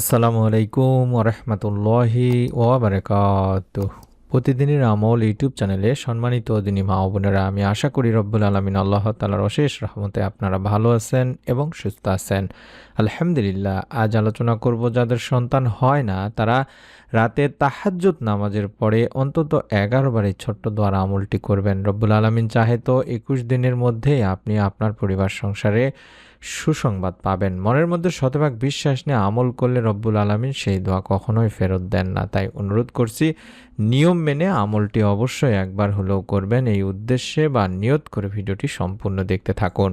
আসসালামু আলাইকুম ওরহমতুল্লাহি ওবরাকাত প্রতিদিনের আমল ইউটিউব চ্যানেলে সম্মানিত দিনী মা বোনেরা, আমি আশা করি রব্বুল আলমিন আল্লাহ তালার অশেষ রহমতে আপনারা ভালো আছেন এবং সুস্থ আছেন। আলহামদুলিল্লাহ, আজ আলোচনা করব যাদের সন্তান হয় না, তারা রাতে তাহাজ্জুদ নামাজের পরে অন্তত এগারো বার ছোট্ট দোয়ার আমলটি করবেন। রব্বুল আলমিন চাহে তো একুশ দিনের মধ্যেই আপনি আপনার পরিবার, সংসারে সুসংবাদ পাবেন। মনের মধ্যে শতভাগ বিশ্বাস নিয়ে আমল করলে রব্বুল আলমিন সেই দোয়া কখনোই ফেরত দেন না। তাই অনুরোধ করছি, নিয়ম মেনে আমলটি অবশ্যই একবার হলেও করবেন। এই উদ্দেশ্যে বা নিয়ত করে ভিডিওটি সম্পূর্ণ দেখতে থাকুন।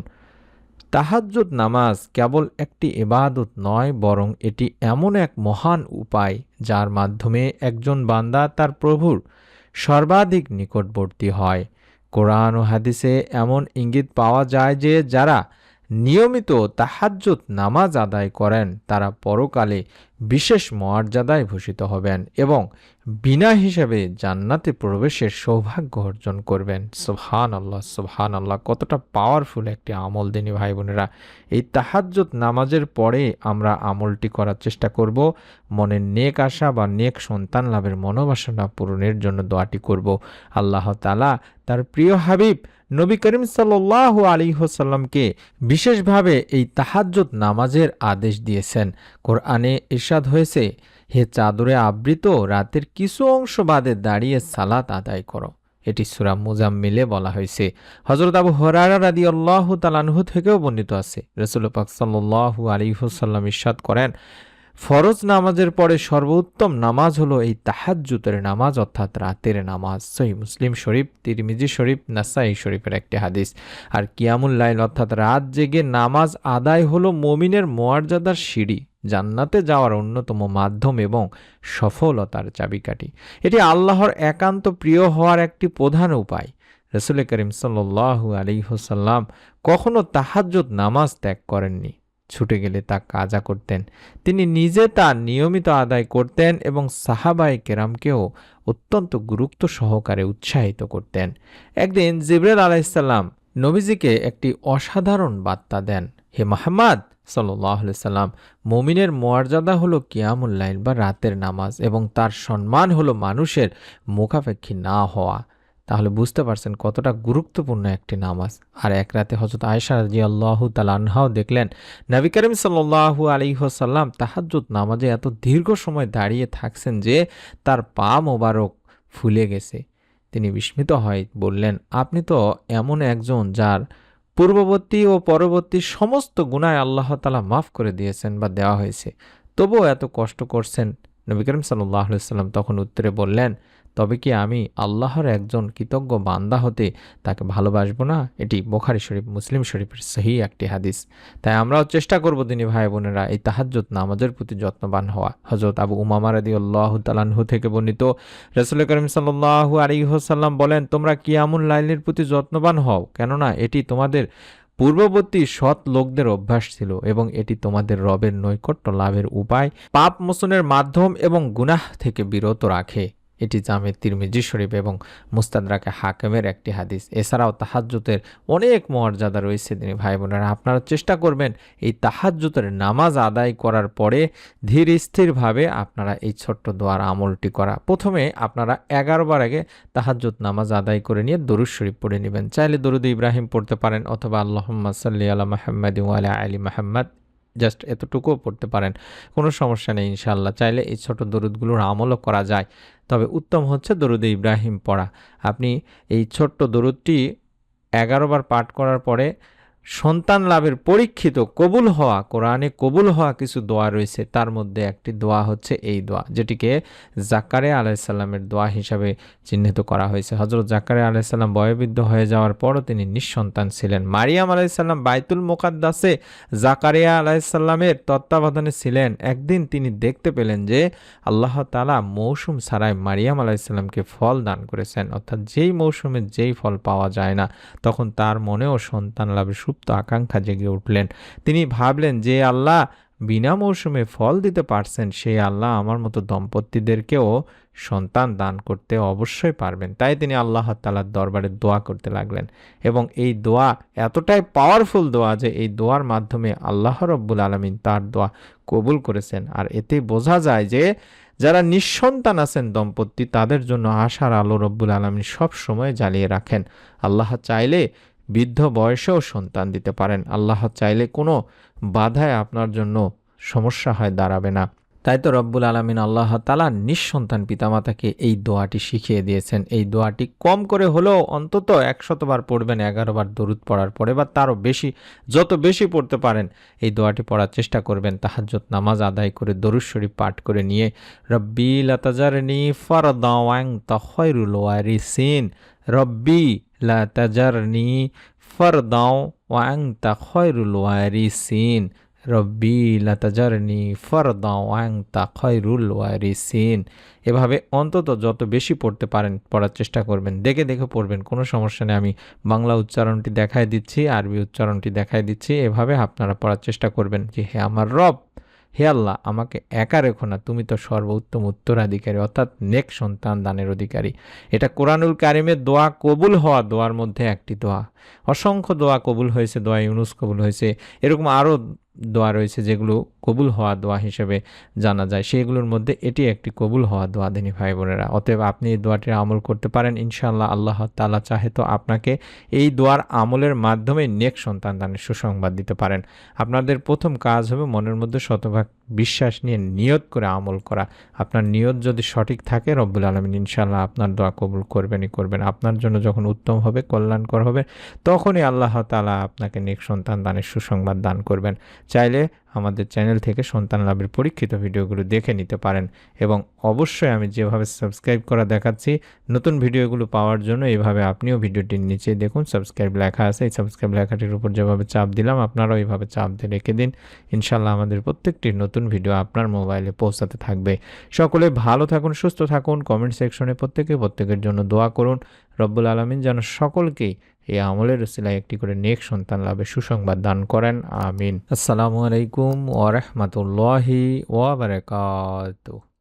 তাহাজ্জুদ নামাজ কেবল একটি এবাদত নয়, বরং এটি এমন এক মহান উপায় যার মাধ্যমে একজন বান্দা তার প্রভুর সর্বাধিক নিকটবর্তী হয়। কোরআন ও হাদিসে এমন ইঙ্গিত পাওয়া যায় যে, যারা নিয়মিত তাহাজ্জুদ নামাজ আদায় করেন, তারা পরকালে বিশেষ মর্যাদায় ভূষিত হবেন এবং বিনা হিসেবে জান্নাতে প্রবেশের সৌভাগ্য অর্জন করবেন। সুবহান আল্লাহ সুবহান আল্লাহ কতটা পাওয়ারফুল একটি আমল দিনী ভাই বোনেরা এই তাহাজ্জুদ নামাজের পরে আমরা আমলটি করার চেষ্টা করব মনের নেক আশা বা নেক সন্তান লাভের মনোবাসনা পূরণের জন্য দোয়াটি করব। আল্লাহ তালা তার প্রিয় হাবিব নবী করিম সাল্লাহ আলী হোসাল্লামকে বিশেষভাবে এই তাহাজ্জুদ নামাজের আদেশ দিয়েছেন। কোরআনে ইরশাদ হয়েছে, হে চাদরে আবৃত রাতের কিছু অংশ বাদে দাঁড়িয়ে সালাত আদায় করো। এটি সুরা মুজাম্মিলে বলা হয়েছে। হজরত আবু হরারা রাদি আল্লাহ তালানহু থেকেও বর্ণিত আছে। রসুল পাক সাল্লাহ আলী হুসাল্লাম ইরশাদ করেন ফরজ নামাজের পরে সর্বোত্তম নামাজ হলো এই তাহাজ্জুতের নামাজ, অর্থাৎ রাতের নামাজ। সহি মুসলিম শরীফ, তিরমিজি শরীফ, নাসাই শরীফের একটি হাদিস। আর কিয়ামুল লাইল, অর্থাৎ রাত জেগে নামাজ আদায় হলো মমিনের মর্যাদার সিঁড়ি, জান্নাতে যাওয়ার অন্যতম মাধ্যম এবং সফলতার চাবিকাঠি। এটি আল্লাহর একান্ত প্রিয় হওয়ার একটি প্রধান উপায়। রসুল করিম সাল্লু আলী হোসাল্লাম কখনো তাহাজ্জুদ নামাজ ত্যাগ করেননি। ছুটে গেলে তা কাজা করতেন। তিনি নিজে তা নিয়মিত আদায় করতেন এবং সাহাবাই কেরামকেও অত্যন্ত গুরুত্ব সহকারে উৎসাহিত করতেন। একদিন জিবরেল আলাইসাল্লাম নবীজিকে একটি অসাধারণ বার্তা দেন। হে মাহমাদ সাল্লাম, মমিনের মর্যাদা হলো কিয়ামুল্লাইল বা রাতের নামাজ এবং তার সম্মান হলো মানুষের মুখাপেক্ষী না হওয়া। তাহলে বুঝতে পারছেন কতটা গুরুত্বপূর্ণ একটি নামাজ। আর এক রাতে হজরত আয়সা রাজি আল্লাহ তালাহাও দেখলেন, নবী করিম সাল্লাহু আলিহসাল্লাম তাহাজুদ নামাজে এত দীর্ঘ সময় দাঁড়িয়ে থাকছেন যে তার পা মোবারক ফুলে গেছে। তিনি বিস্মিত হয়, বললেন, আপনি তো এমন একজন যার পূর্ববর্তী ও পরবর্তী সমস্ত গুণায় আল্লাহ তালা মাফ করে দিয়েছেন বা দেওয়া হয়েছে। তবুও এত কষ্ট করছেন। নবী করিম সাল্লাহ সাল্লাম তখন উত্তরে বললেন তবে কি আমি আল্লাহর একজন কৃতজ্ঞ বান্দা হতে তাকে ভালোবাসবো না? এটি বোখারি শরীফ, মুসলিম শরীফের সহি একটি হাদিস। তাই আমরাও চেষ্টা করব দিনী ভাই বোনেরা, এই তাহাজ্জুদ নামাজের প্রতি যত্নবান হওয়া। হজরত আবু উমামা রাদি আল্লাহ তালাহু থেকে বর্ণিত, রসুল করিম সাল্লাহু আলিহাসাল্লাম বলেন, তোমরা কিয়ামুল লাইলের প্রতি যত্নবান হও, কেননা এটি তোমাদের পূর্ববর্তী সৎ লোকদের অভ্যাস ছিল এবং এটি তোমাদের রবের নৈকট্য লাভের উপায়, পাপ মোচনের মাধ্যম এবং গুনাহ থেকে বিরত রাখে। এটি জামে তিরমিজি শরীফ এবং মুস্তাদরাকে হাকেমের একটি হাদিস। এছাড়াও তাহাজ্জুতের অনেক মর্যাদা রয়েছে তিনি ভাই বোনেরা। আপনারা চেষ্টা করবেন এই তাহাজ্জুতের নামাজ আদায় করার পরে ধীর স্থিরভাবে আপনারা এই ছোট্ট দোয়ার আমলটি করা। প্রথমে আপনারা এগারো বার আগে তাহাজ্জুত নামাজ আদায় করে নিয়ে দরুদ শরীফ পড়ে নেবেন। চাইলে দরুদ ইব্রাহিম পড়তে পারেন অথবা আল্লাহ সাল্লি আলা মাহমদ আলা আলী মাহমদ জাস্ট এতটুকুও পড়তে পারেন। কোনো সমস্যা নেই ইনশাল্লাহ চাইলে এই ছোট দরুদগুলোর আমলও করা যায়। তবে উত্তম হচ্ছে দরুদে ইব্রাহিম পড়া। আপনি এই ছোট্ট দরুদটি এগারো বার পাঠ করার পরে সন্তান লাভের পরীক্ষিত, কবুল হওয়া, কোরআনে কবুল হওয়া কিছু দোয়া রয়েছে। তার মধ্যে একটি দোয়া হচ্ছে এই দোয়া, যেটিকে জাকারে আলাইসাল্লামের দোয়া হিসাবে চিহ্নিত করা হয়েছে। হজরত জাকারে আলাইসাল্লাম বয়বৃদ্ধ হয়ে যাওয়ার পরও তিনি নিঃসন্তান ছিলেন। মারিয়াম আলাইসাল্লাম বাইতুল মোকাদ্দাসে জাকারিয়া আলাইসাল্লামের তত্ত্বাবধানে ছিলেন। একদিন তিনি দেখতে পেলেন যে আল্লাহ তালা মৌসুম ছাড়াই মারিয়াম আলাইসাল্লামকে ফল দান করেছেন। অর্থাৎ যেই মৌসুমে যেই ফল পাওয়া যায় না, তখন তার মনেও সন্তান লাভের সুপ্ত আকাঙ্ক্ষা জেগে উঠলেন। তিনি ভাবলেন যে আল্লাহ বিনা মৌসুমে ফল দিতে পারছেন সেই আল্লাহ আমার মতো দম্পতিদেরকেও সন্তান দান করতে অবশ্যই পারবেন। তাই তিনি আল্লাহ তালার দরবারে দোয়া করতে লাগলেন এবং এই দোয়া এতটাই পাওয়ারফুল দোয়া যে এই দোয়ার মাধ্যমে আল্লাহ রব্বুল আলমিন তার দোয়া কবুল করেছেন। আর এতে বোঝা যায় যে যারা নিঃসন্তান আছেন দম্পতি, তাদের জন্য আশার আলো রব্বুল আলমিন সব সময় জ্বালিয়ে রাখেন। আল্লাহ চাইলে বৃদ্ধ বয়সেও সন্তান দিতে পারেন। আল্লাহ চাইলে কোনো বাধায় আপনার জন্য সমস্যা হয়, দাঁড়াবে না। তাই তো রব্বুল আলমিন আল্লাহ তালা নিঃসন্তান পিতামাতাকে এই দোয়াটি শিখিয়ে দিয়েছেন। এই দোয়াটি কম করে হলেও অন্তত একশতবার পড়বেন, এগারোবার দরুদ পড়ার পরে বা তারও বেশি, যত বেশি পড়তে পারেন, এই দোয়াটি পড়ার চেষ্টা করবেন। তাহাজ্জত নামাজ আদায় করে, দরুদ শরীফ পাঠ করে নিয়ে, রব্বি লাতাজারনি ফরদাওয়াং তখয়রুল ওয়ারিসিন রব্বি লাতাজারনি ফরদাও ওয়াং তখয়রুল ওয়ারিসিন রব্বি লাতাজারনি ফরদা ওয়াং তা খয়রুল ওয়ারিসিন এভাবে অন্তত যত বেশি পড়তে পারেন, পড়ার চেষ্টা করবেন। দেখে দেখে পড়বেন, কোনো সমস্যা নেই। আমি বাংলা উচ্চারণটি দেখায় দিচ্ছি, আরবি উচ্চারণটি দেখায় দিচ্ছি। এভাবে আপনারা পড়ার চেষ্টা করবেন যে, হে আমার রব হে আল্লাহ, আমাকে একা রেখো না। তুমি তো সর্বোত্তম উত্তরাধিকারী, অর্থাৎ নেক সন্তান দানের অধিকারী। এটা কোরআনুল কারিমের দোয়া কবুল হওয়া দোয়ার মধ্যে একটি দোয়া। অসংখ্য দোয়া কবুল হয়েছে, দোয়া ইউনুস কবুল হয়েছে। এরকম আরও দোয়া রয়েছে যেগুলো কবুল হওয়া দোয়া হিসেবে জানা যায়। সেগুলোর মধ্যে এটি একটি কবুল হওয়া দোয়া, দিনী ভাই বোনেরা অতএব আপনি এই দোয়াটির আমল করতে পারেন। ইনশাআল্লাহ আল্লাহ তালা চাহে তো আপনাকে এই দোয়ার আমলের মাধ্যমে নেক সন্তান দানের সুসংবাদ দিতে পারেন। আপনাদের প্রথম কাজ হবে মনের মধ্যে শতভাগ বিশ্বাস নিয়ে নিয়ত করে আমল করা। আপনার নিয়ত যদি সঠিক থাকে রব্বুল আলমিন ইনশাল্লাহ আপনার দোয়া কবুল করবেনই করবেন। আপনার জন্য যখন উত্তম হবে, কল্যাণকর হবে, তখনই আল্লাহ তালা আপনাকে নেক সন্তান দানের সুসংবাদ দান করবেন। চাইলে আমাদের চ্যানেল থেকে সন্তান লাভের পরীক্ষিত ভিডিওগুলো দেখে নিতে পারেন এবং অবশ্যই আমি যেভাবে সাবস্ক্রাইব করা দেখাচ্ছি, নতুন ভিডিওগুলো পাওয়ার জন্য এইভাবে আপনিও ভিডিওটির নিচে দেখুন, সাবস্ক্রাইব লেখা আছে, এই সাবস্ক্রাইব লেখাটির উপর যেভাবে চাপ দিলাম, আপনারাও এইভাবে চাপ দিয়ে রেখে দিন। ইনশাল্লাহ আমাদের প্রত্যেকটি নতুন ভিডিও আপনার মোবাইলে পৌঁছাতে থাকবে। সকলে ভালো থাকুন, সুস্থ থাকুন কমেন্ট সেকশনে প্রত্যেকে প্রত্যেকের জন্য দোয়া করুন। রব্বুল আলমিন যেন সকলকেই এই আমলের রসিলায় একটি করে নেক সন্তান লাভে সুসংবাদ দান করেন, আমিন। আসসালামু আলাইকুম ওরহমতুল্লাহি ওবরাকাতুহ